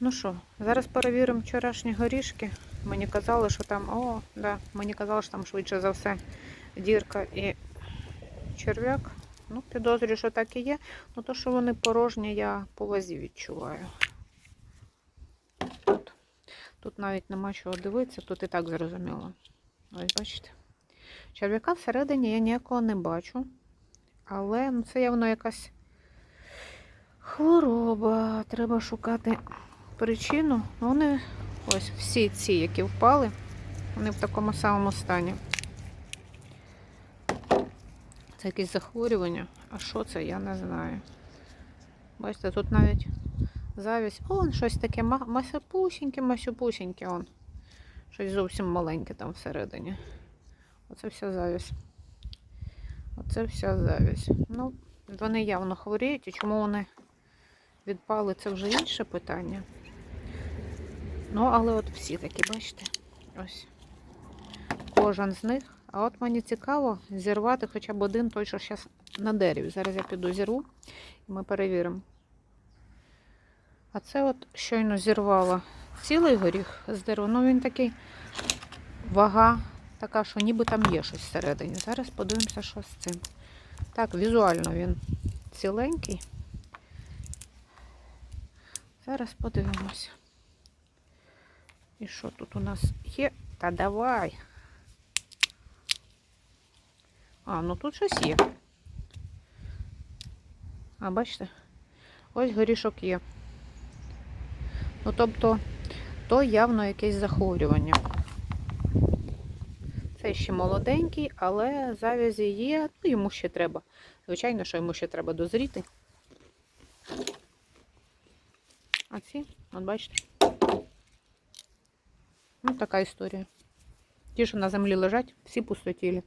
Ну що, зараз перевіримо вчорашні горішки. Мені казали, що там, о, да, мені казали, що там швидше за все дірка і черв'як. Ну, підозрюю, що так і є. Ну, то, що вони порожні, я по вазі відчуваю. Тут, тут навіть нема чого дивитися, тут і так зрозуміло. Ось бачите. Черв'яка всередині я ніякого не бачу. Але ну, це явно якась хвороба. Треба шукати причину. Ну, Вони ось всі ці, які впали, вони в такому самому стані. Це якесь захворювання. А що це, я не знаю. Бачите, тут навіть завість. О, щось таке ма- масяпусіньке, масюпусіньке. Он. Щось зовсім маленьке там всередині. Оце вся завість. Оце вся завість. Ну, вони явно хворіють, і чому вони відпали, це вже інше питання. Ну, але от всі такі, бачите, ось. Кожен з них. А от мені цікаво зірвати хоча б один той, що зараз на дереві. Зараз я піду зірву і ми перевіримо. А це от щойно зірвала цілий горіх з дерева. Ну він такий вага така, що ніби там є щось всередині. Зараз подивимося, що з цим. Так, візуально він ціленький. Зараз подивимося. І що тут у нас є? Та давай. А, ну тут щось є. А, бачите? Ось горішок є. Ну, тобто, то явно якесь захворювання. Це ще молоденький, але завязі є, ну йому ще треба. Звичайно, що йому ще треба дозріти. А ці, от бачите. Така історія. Ті, що на землі лежать, всі пустотілі.